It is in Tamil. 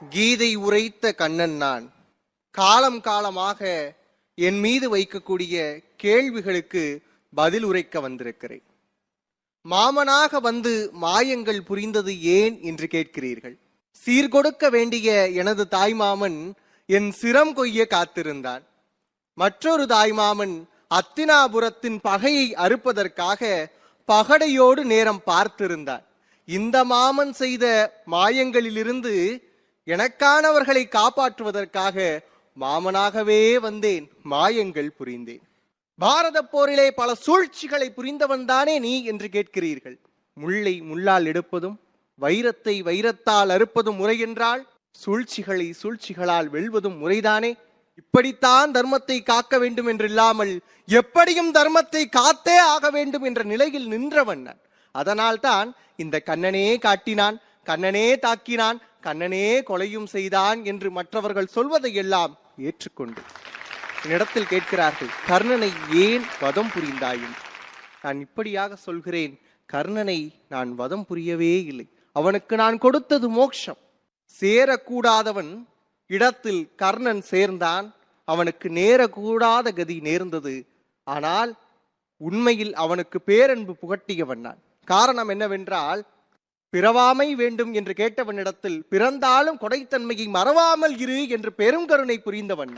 கீதை உரைத்த கண்ணன் நான். காலம் காலமாக என் மீது வைக்கக்கூடிய கேள்விகளுக்கு பதில் உரைக்க வந்திருக்கிறேன். மாமனாக வந்து மாயங்கள் புரிந்தது ஏன் என்று கேட்கிறீர்கள்? சீர்கொடுக்க வேண்டிய எனது தாய்மாமன் என் சிரம் கொய்ய காத்திருந்தான். மற்றொரு தாய்மாமன் அத்தினாபுரத்தின் பகையை அறுப்பதற்காக பகடையோடு நேரம் பார்த்திருந்தான். இந்த மாமன் செய்த மாயங்களிலிருந்து எனக்கானவர்களை காப்பாற்றுவதற்காக மாமனாகவே வந்தேன் மாயங்கள் புரிந்தேன். பாரத போரிலே பல சூழ்ச்சிகளை புரிந்தவன் தானே நீ என்று கேட்கிறீர்கள். முள்ளை முள்ளால் எடுப்பதும் வைரத்தை வைரத்தால் அறுப்பதும் முறை என்றால் சூழ்ச்சிகளை சூழ்ச்சிகளால் வெல்வதும் முறைதானே? இப்படித்தான் தர்மத்தை காக்க வேண்டும் என்றில்லாமல் எப்படியும் தர்மத்தை காத்தே ஆக வேண்டும் என்ற நிலையில் நின்றவன் நான். அதனால் தான் இந்த கண்ணனே காட்டினான் கண்ணனே தாக்கினான் கண்ணனே கொலையும் செய்தான் என்று மற்றவர்கள் சொல்வதை எல்லாம் ஏற்றுக்கொண்டு என்னிடத்தில் கேட்கிறார்கள் கர்ணனை ஏன் வதம் புரிந்தாயும்? நான் இப்படியாக சொல்கிறேன் கர்ணனை நான் வதம் புரியவே இல்லை. அவனுக்கு நான் கொடுத்தது மோட்சம். சேரக்கூடாதவன் இடத்தில் கர்ணன் சேர்ந்தான். அவனுக்கு நேரக்கூடாத கதி நேர்ந்தது. ஆனால் உண்மையில் அவனுக்கு பேரன்பு புகட்டியவன் நான். காரணம் என்னவென்றால் பிறவாமை வேண்டும் என்று கேட்டவனிடத்தில் பிறந்தாலும் கொடைத்தன்மையை மறவாமல் இரு என்று பெருங்கருணை புரிந்தவன்.